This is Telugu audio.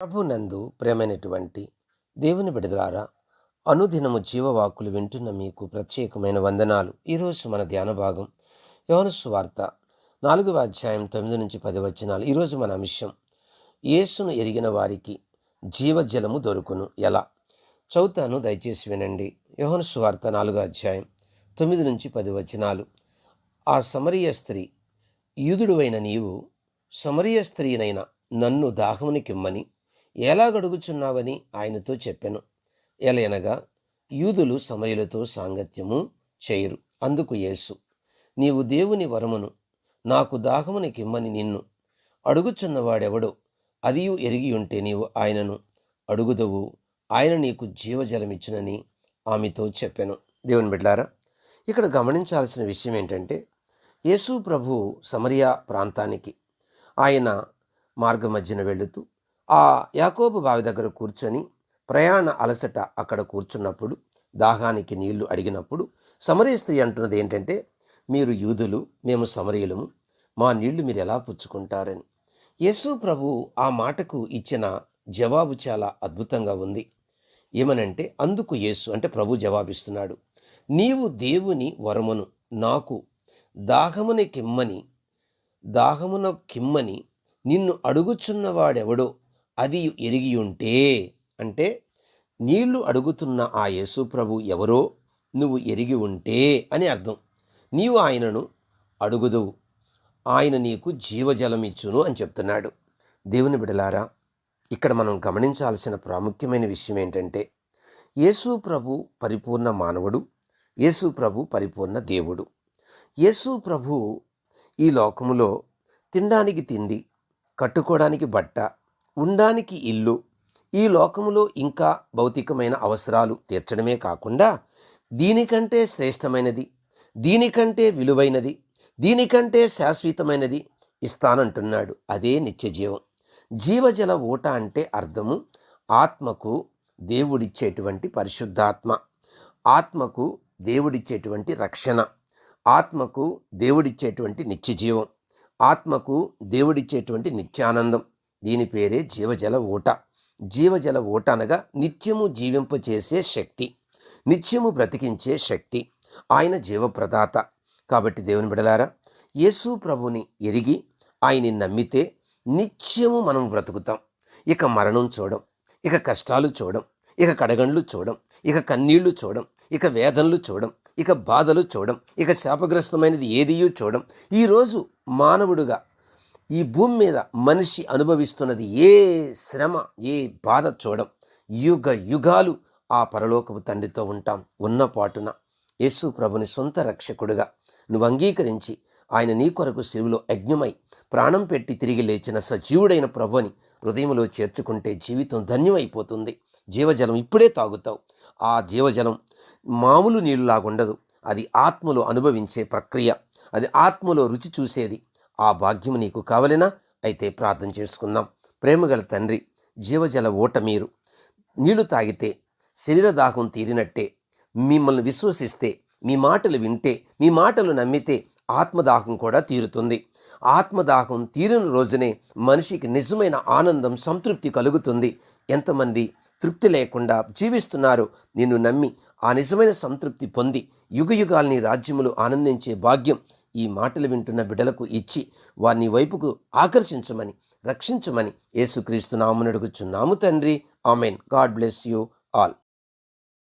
ప్రభు నందు ప్రేమైనటువంటి దేవుని బిడ ద్వారా అనుదినము జీవవాకులు వింటున్న మీకు ప్రత్యేకమైన వందనాలు. ఈరోజు మన ధ్యాన భాగం యోనసు వార్త నాలుగవ అధ్యాయం తొమ్మిది నుంచి పది వచనాలు. ఈరోజు మన అంశం యేసును ఎరిగిన వారికి జీవజలము దొరుకును. ఎలా? చౌతాను దయచేసి వినండి. యోహన సువార్త నాలుగో అధ్యాయం తొమ్మిది నుంచి పది వచనాలు. ఆ సమరీయ స్త్రీ యూదుడువైన నీవు సమరీయ స్త్రీనైన నన్ను దాహమునికిమ్మని ఎలాగడుగుచున్నావని ఆయనతో చెప్పాను. ఎలయనగా యూదులు సమయులతో సాంగత్యము చేయరు. అందుకు యేసు నీవు దేవుని వరమును నాకు దాహమునికిమ్మని నిన్ను. అడుగుచున్నవాడెవడో అదియు ఎరిగి ఉంటే నీవు ఆయనను అడుగుదవు. ఆయన నీకు జీవజలమిచ్చునని ఆమెతో చెప్పాను. దేవుని బిడ్లారా ఇక్కడ గమనించాల్సిన విషయం ఏంటంటే యేసు ప్రభు సమరియా ప్రాంతానికి ఆయన మార్గ మధ్యన వెళుతూ ఆ యాకోబు బావి దగ్గర కూర్చొని ప్రయాణ అలసట అక్కడ కూర్చున్నప్పుడు దాహానికి నీళ్ళు అడిగినప్పుడు సమరీ స్త్రీ అంటున్నది ఏంటంటే మీరు యూదులు మేము సమరీయులము మా నీళ్ళు మీరు ఎలా పుచ్చుకుంటారని? యేసు ప్రభు ఆ మాటకు ఇచ్చిన జవాబు చాలా అద్భుతంగా ఉంది. ఏమనంటే అందుకు యేసు అంటే ప్రభు జవాబిస్తున్నాడు నీవు దేవుని వరమును నాకు దాహమున కిమ్మని దాహమున కిమ్మని నిన్ను అడుగుచున్నవాడెవడో అది ఎరిగి ఉంటే అంటే నీళ్ళు అడుగుతున్న ఆ యేసు ప్రభు ఎవరో? నువ్వు ఎరిగి ఉంటే అని అర్థం. నీవు ఆయనను అడుగుదువు. ఆయన నీకు జీవజలమిచ్చును అని చెప్తున్నాడు. దేవుని బిడలారా ఇక్కడ మనం గమనించాల్సిన ప్రాముఖ్యమైన విషయం ఏంటంటే యేసు ప్రభు పరిపూర్ణ మానవుడు యేసు ప్రభు పరిపూర్ణ దేవుడు. యేసు ప్రభు ఈ లోకములో తినడానికి తిండి కట్టుకోవడానికి బట్ట ఉండడానికి ఇల్లు. ఈ లోకములో ఇంకా భౌతికమైన అవసరాలు తీర్చడమే కాకుండా దీనికంటే శ్రేష్టమైనది దీనికంటే విలువైనది దీనికంటే శాశ్వతమైనది ఇస్తానంటున్నాడు అదే నిత్యజీవం. జీవజల ఊట అంటే అర్థము ఆత్మకు దేవుడిచ్చేటువంటి పరిశుద్ధాత్మ ఆత్మకు దేవుడిచ్చేటువంటి రక్షణ ఆత్మకు దేవుడిచ్చేటువంటి నిత్యజీవం ఆత్మకు దేవుడిచ్చేటువంటి నిత్యానందం. దీని పేరే జీవజల ఊట. జీవజల ఊట అనగా నిత్యము జీవింపచేసే శక్తి. నిత్యము బ్రతికించే శక్తి. ఆయన జీవప్రదాత. కాబట్టి దేవుని బిడలారా యేసు ప్రభుని ఎరిగి ఆయన్ని నమ్మితే నిత్యము మనం బ్రతుకుతాం. ఇక మరణం చూడం ఇక కష్టాలు చూడం ఇక కడగండ్లు చూడం ఇక కన్నీళ్ళు చూడం ఇక వేదనలు చూడం ఇక బాధలు చూడం ఇక శాపగ్రస్తమైనది ఏదియూ చూడం. ఈరోజు మానవుడుగా ఈ భూమి మీద మనిషి అనుభవిస్తున్నది ఏ శ్రమ ఏ బాధ చూడం యుగ యుగాలు ఆ పరలోకపు తండ్రితో ఉంటాం ఉన్న పాటున. యేసు ప్రభుని సొంత రక్షకుడుగా. నువ్వు అంగీకరించి ఆయన నీ కొరకు శివులో యజ్ఞమై ప్రాణం పెట్టి తిరిగి లేచిన సజీవుడైన ప్రభుని హృదయంలో చేర్చుకుంటే జీవితం ధన్యమైపోతుంది. జీవజలం ఇప్పుడే తాగుతావు. ఆ జీవజలం మామూలు నీళ్ళలాగుండదు అది ఆత్మలో అనుభవించే ప్రక్రియ. అది ఆత్మలో రుచి చూసేది. ఆ భాగ్యం నీకు కావలేనా? అయితే ప్రార్థన చేసుకుందాం. ప్రేమగల తండ్రి జీవజల ఓట మీరు. నీళ్ళు తాగితే శరీర దాహం తీరినట్టే. మిమ్మల్ని విశ్వసిస్తే మీ మాటలు వింటే మీ మాటలు నమ్మితే ఆత్మదాహం కూడా తీరుతుంది. ఆత్మదాహం తీరిన రోజునే మనిషికి నిజమైన ఆనందం సంతృప్తి కలుగుతుంది. ఎంతమంది తృప్తి లేకుండా జీవిస్తున్నారు నిన్ను నమ్మి ఆ నిజమైన సంతృప్తి పొంది యుగ యుగాల్ని రాజ్యములు ఆనందించే భాగ్యం ఈ మాటలు వింటున్న బిడలకు ఇచ్చి వారిని వైపుకు ఆకర్షించమని రక్షించమని యేసుక్రీస్తు నామనడుగుచున్నాము తండ్రి. Amen. God bless you all.